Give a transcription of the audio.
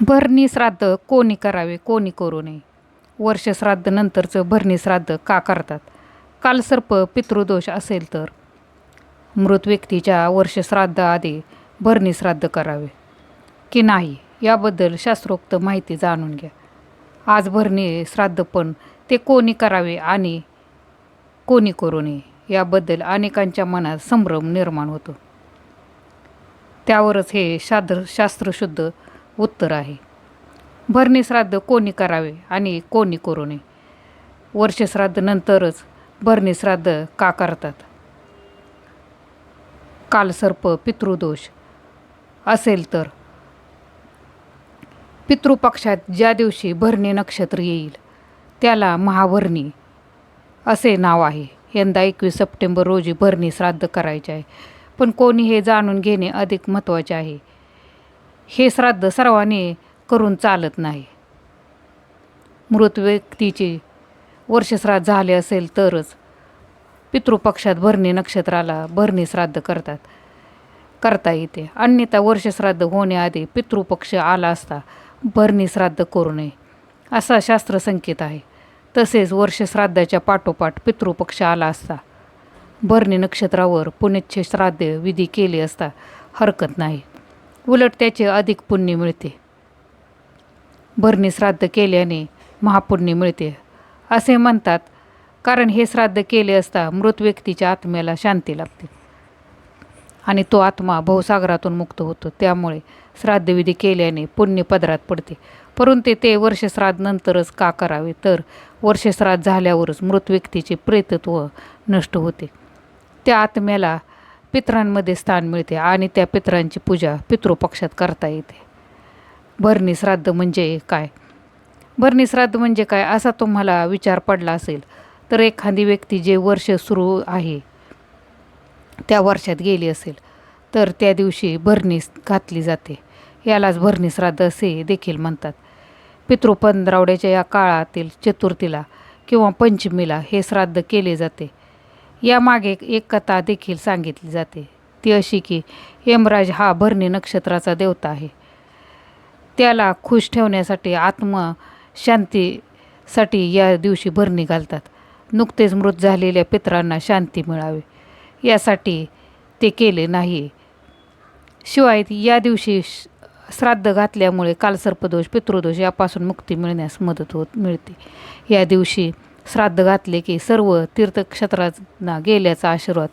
भरणी श्राद्ध कोणी करावे कोणी करू नये. वर्ष श्राद्ध नंतरचं भरणी श्राद्ध का करतात? कालसर्प पितृदोष असेल तर. मृत व्यक्तीच्या वर्ष श्राद्ध आधी भरणी श्राद्ध करावे. की नाही याबद्दल शास्त्रोक्त माहिती जाणून घ्या. आज भरणी श्राद्ध पण ते कोणी करावे आणि कोणी करू नये याबद्दल अनेकांच्या मनात संभ्रम निर्माण होतो. त्यावरच हे शाद्र शास्त्रशुद्ध उत्तर आहे. भरणी श्राद्ध कोणी करावे आणि कोणी करू नये वर्षश्राद्ध नंतरच भरणी श्राद्ध का करतात? कालसर्प पितृदोष. असेल तर? पितृपक्षात ज्या दिवशी भरणी नक्षत्र येईल त्याला महाभरणी असे नाव आहे. यंदा एकवीस सप्टेंबर रोजी भरणी श्राद्ध करायचे आहे. पण कोणी हे जाणून घेणे अधिक महत्त्वाचे आहे. हे श्राद्ध सर्वांनी करून चालत नाही. मृत व्यक्तीचे वर्षश्राद्ध झाले असेल तरच पितृपक्षात भरणी नक्षत्राला भरणी श्राद्ध करतात. करता येते. अन्यथा वर्षश्राद्ध होण्याआधी पितृपक्ष आला असता भरणी श्राद्ध करू नये. असा शास्त्रसंकेत आहे. तसेच वर्षश्राद्धाच्या पाठोपाठ पितृपक्ष आला असता भरणी नक्षत्रावर पुण्यच्छ श्राद्ध विधी केले असता हरकत नाही. उलट त्याचे अधिक पुण्य मिळते. भरणी श्राद्ध केल्याने महापुण्य मिळते असे म्हणतात कारण हे श्राद्ध केले असता मृत व्यक्तीच्या आत्म्याला शांती लागते. आणि तो आत्मा भवसागरातून मुक्त होतो त्यामुळे श्राद्धविधी केल्याने पुण्य पदरात पडते. परंतु ते वर्षश्राद्ध नंतरच का करावे? तर वर्षश्राद्ध झाल्यावरच मृत व्यक्तीचे प्रेतत्व नष्ट होते. त्या आत्म्याला पितरांमध्ये स्थान मिळते आणि त्या पितरांची पूजा पितृपक्षात करता येते. भरणी श्राद्ध म्हणजे काय? भरणी श्राद्ध म्हणजे काय? असा तुम्हाला विचार पडला असेल तर एखादी व्यक्ती जे वर्ष सुरू आहे त्या वर्षात गेली असेल तर त्या दिवशी भरणी घातली जाते. यालाच भरणी श्राद्ध असे देखील म्हणतात. पितृपंधरावड्याच्या या काळातील चतुर्थीला किंवा पंचमीला हे श्राद्ध केले जाते. यामागे एक कथा देखील सांगितली जाते. ती अशी की यमराज हा भरणी नक्षत्राचा देवता आहे. त्याला खुश ठेवण्यासाठी आत्मशांतीसाठी या दिवशी भरणी घालतात. नुकतेच मृत झालेल्या पितरांना शांती मिळावी. यासाठी ते केले नाही. शिवाय या दिवशी श्राद्ध घातल्यामुळे कालसर्पदोष पितृदोष यापासून मुक्ती मिळण्यास मदत होत मिळते. या दिवशी श्राद्ध घातले की सर्व तीर्थक्षेत्रांना गेल्याचा आशीर्वाद